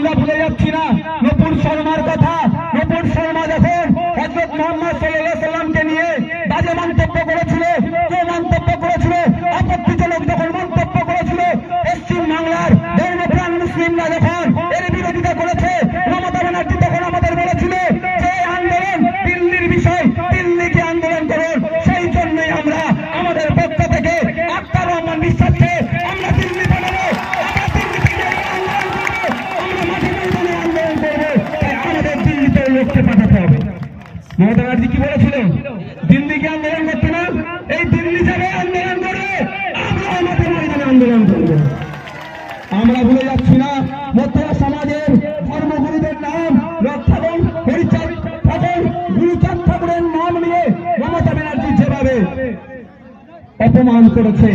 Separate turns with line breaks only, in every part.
আমরা ভুলে যাচ্ছি না। নপুর শর্মার কথা। নপুর শর্মা যখন হজরত মোহাম্মদ সাল্লাহ সাল্লামকে নিয়ে বাজে মন্তব্য করেছিল কে মন্তব্য ব্যানার্জি কি বলেছিলেন? দিল্লিকে আন্দোলন করতে না? এই দিল্লি যাবে আন্দোলন করে আমরা আমাদের ময়দানে আন্দোলন করব। আমরা ভুলে যাচ্ছি না মধ্যরা সমাজের ধর্মগুরুদের নাম রক্ষাবন হরিচাঁদ ঠাকুর, গুরুচাঁদ ঠাকুরের নাম নিয়ে মমতা ব্যানার্জি যেভাবে অপমান করেছে,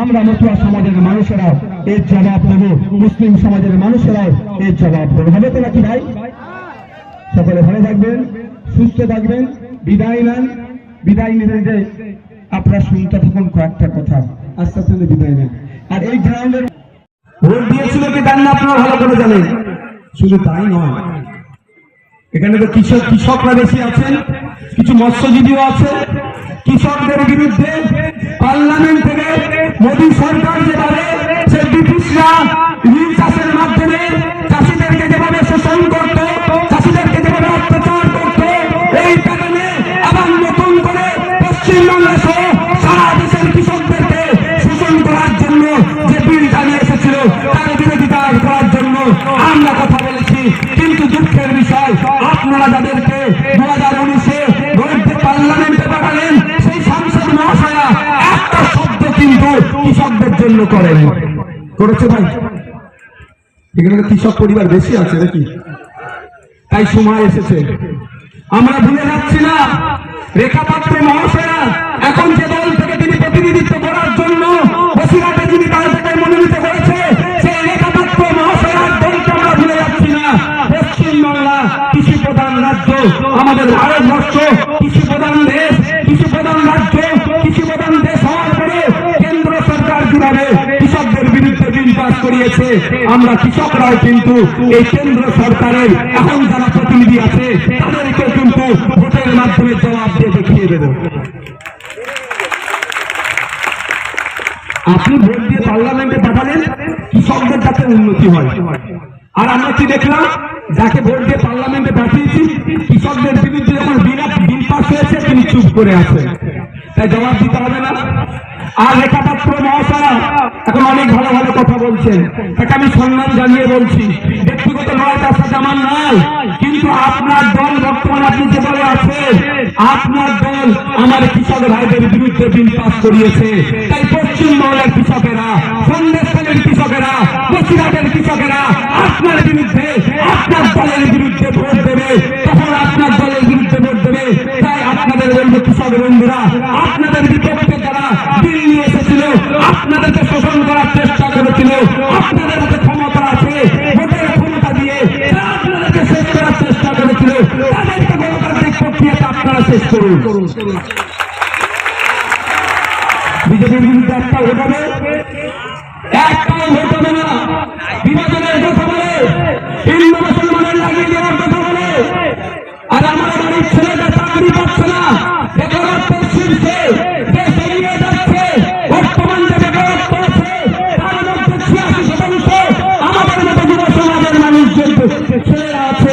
আমরা মতুয়া সমাজের মানুষেরা এর জবাব দেব। মুসলিম সমাজের মানুষেরাও এর জবাব দেবে। হবে তো নাকি ভাই? সকলে ভালো থাকবেন, সুস্থ থাকবেন। বিদায় নেন, বিদায় নিতে যে আপনারা শুনতে থাকুন কয়েকটা কথা। আস্তে আস্তে বিদায় নেন। আর এই গ্রাউন্ডের ভোট দিয়েছিল কি দেন না, আপনারা ভালো করে জানেন। শুধু তাই নয়, এখানে তো কৃষক কৃষকরা বেশি আছেন, কিছু মৎস্যজীবীও আছে কৃষকদের বিরুদ্ধে পার্লামেন্ট থেকে মোদী সরকার যেভাবে কিন্তু দুঃখের বিষয়, আপনারা যাদেরকে দু হাজার উনিশে পার্লামেন্টে পাঠালেন, সেই সাংসদ মহাশয়া একটা শব্দ কিন্তু কৃষকদের জন্য করেন। করেছে ভাই? এখানে কৃষক পরিবার বেশি আছে নাকি? তাই সময় এসেছে। আমরা ভুলে যাচ্ছি না রেখা পাত্র মহাশয়া এখন যে দল থেকে তিনি প্রতিনিধিত্ব করার জন্য আমাদের ভারতবর্ষ কৃষি প্রধান দেশ কৃষি প্রধান রাজ্য কৃষি প্রধান দেশ হওয়ার পরে কেন্দ্র সরকার কীভাবে কৃষকদের বিরুদ্ধে বিল পাস করিয়েছে, আমরা কৃষকরাও কিন্তু এই কেন্দ্র সরকারের এখন যারা প্রতিনিধি আছে, তাদেরকে কিন্তু ভোটের মাধ্যমে জবাব দিয়ে দেখিয়ে দেব। আপনি ভোট দিয়ে পার্লামেন্টে পাঠালেন, কৃষকদের যাতে উন্নতি হয়। আর আমরা কি দেখলাম? যাকে ভোট দিয়ে পার্লামেন্টে পাঠিয়েছি, কৃষকদের বিরুদ্ধে যখন বিনা বিল পাস হয়েছে, তিনি চুপ করে আছেন তাই জবাব দিতে হবে না। আর রেখাপাত্র মহাশয়া, এখন অনেক ভালো ভালো কথা বলছেন। তাকে আমি সম্মান জানিয়ে বলছি, ব্যক্তিগত নয়, তার সাথে আমার নাই কিন্তু আপনার দল বর্তমানে আপনি যে দলে আছেন, আপনার দল আমার কৃষক ভাইদের বিরুদ্ধে বিল পাস করিয়েছে। তাই পশ্চিমবঙ্গের কৃষকেরা, সন্দেশখালীর কৃষকেরা, বসিরহাটের কৃষকেরা, আপনার বিরুদ্ধে আপনার দলের বিরুদ্ধে ভোট দেবে, তখন আপনার দলের বিরুদ্ধে ভোট দেবে। তাই আপনাদের বলব কৃষক বন্ধুরা, আপনাদের বিপক্ষে যারা নিয়ে এসেছিল, আপনাদেরকে শোষণ করার চেষ্টা করেছিল, আপনাদের হাতে ক্ষমতা আছে, ভোটের ক্ষমতা দিয়ে আপনাদেরকে শেষ করার চেষ্টা করেছিল। তাদেরকে গণতান্ত্রিক প্রক্রিয়াতে আপনারা শেষ করুন। বিজেপির বিরুদ্ধে একটা ভোট হবে। একটাও ভোট হবে না।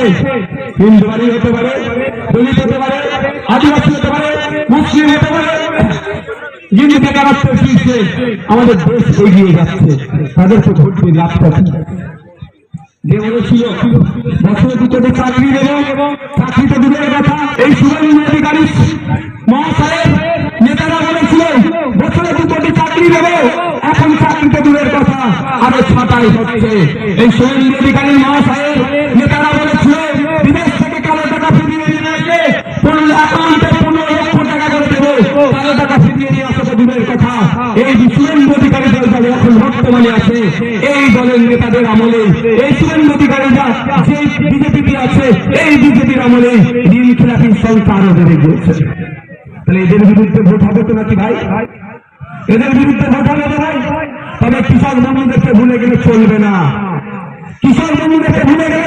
আছে হতে পারে দলিত হতে পারে, আদিবাসী হতে পারে, মুসলিম হতে পারে আমাদের দেশ এগিয়ে যাচ্ছে। তাদেরকে ভোট দিয়ে লাভটা কি চাকরি দেব চাকরি তো দূরের কথা এই শুভেন্দু অধিকারী মহাশয়ের নেতারা বলেছিল, বছরে চাকরি দেব, এখন চাকরি তো দূরের কথা আরও ছাটাই হচ্ছে। এই অধিকারী মহাশয়ের এই শুভেন্দু অধিকারী দল দলে এখন বর্তমানে আছে, এই দলের নেতাদের আমলে, এই যে বিজেপিতে আছে, এই বিজেপির আমলে সংখ্যা আরও বেড়ে গিয়েছে। তাহলে এদের বিরুদ্ধে ভোট হবে তো নাকি ভাই? এদের বিরুদ্ধে ভোট হবে না ভাই? তবে কৃষক বন্ধুদেরকে ভুলে গেলে চলবে না। কৃষক বন্ধুদেরকে ভুলে গেলে